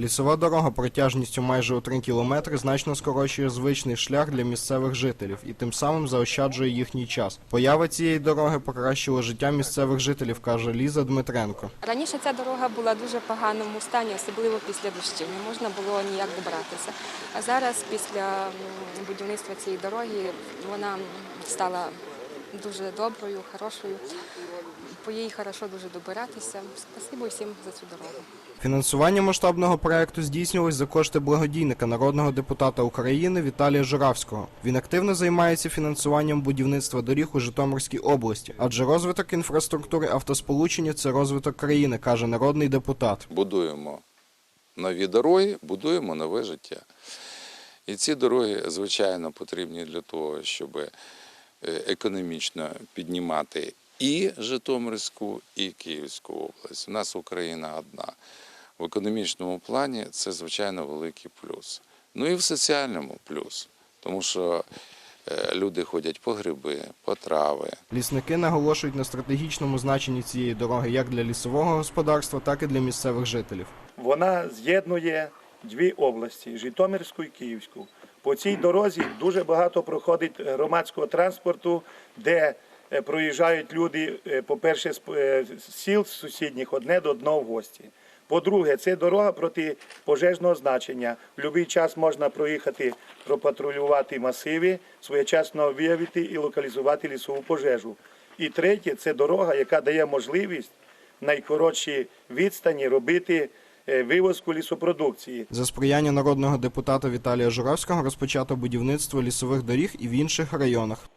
Лісова дорога протяжністю майже у 3 кілометри значно скорочує звичний шлях для місцевих жителів і тим самим заощаджує їхній час. Поява цієї дороги покращила життя місцевих жителів, каже Ліза Дмитренко. Раніше ця дорога була дуже поганому стані, особливо після дощів. Не можна було ніяк добратися. А зараз, після будівництва цієї дороги, вона стала дуже доброю, хорошою. По їй хорошо дуже добиратися. Спасибо всім за цю дорогу. Фінансування масштабного проекту здійснювалось за кошти благодійника народного депутата України Віталія Журавського. Він активно займається фінансуванням будівництва доріг у Житомирській області, адже розвиток інфраструктури автосполучення це розвиток країни, каже народний депутат. будуємо нові дороги, будуємо нове життя. І ці дороги, звичайно, потрібні для того, щоб е, економічно піднімати і Житомирську, і Київську область. У нас Україна одна. В економічному плані це, звичайно, великий плюс. Ну і в соціальному плюс, тому що е, люди ходять по гриби, по трави, Лісники наголошують на стратегічному значенні цієї дороги як для лісового господарства, так і для місцевих жителів. Вона з'єднує дві області Житомирську і Київську. По цій дорозі дуже багато проходить громадського транспорту, де е, проїжджають люди, е, по-перше, з е, сіл сусідніх одне до одного в гості. По-друге, це дорога протипожежного значення. В будь-який час можна проїхати, пропатрулювати масиви, своєчасно виявити і локалізувати лісову пожежу. І третє, це дорога, яка дає можливість найкоротші відстані робити е, вивозку лісопродукції. За сприяння народного депутата Віталія Журавського розпочато будівництво лісових доріг і в інших районах.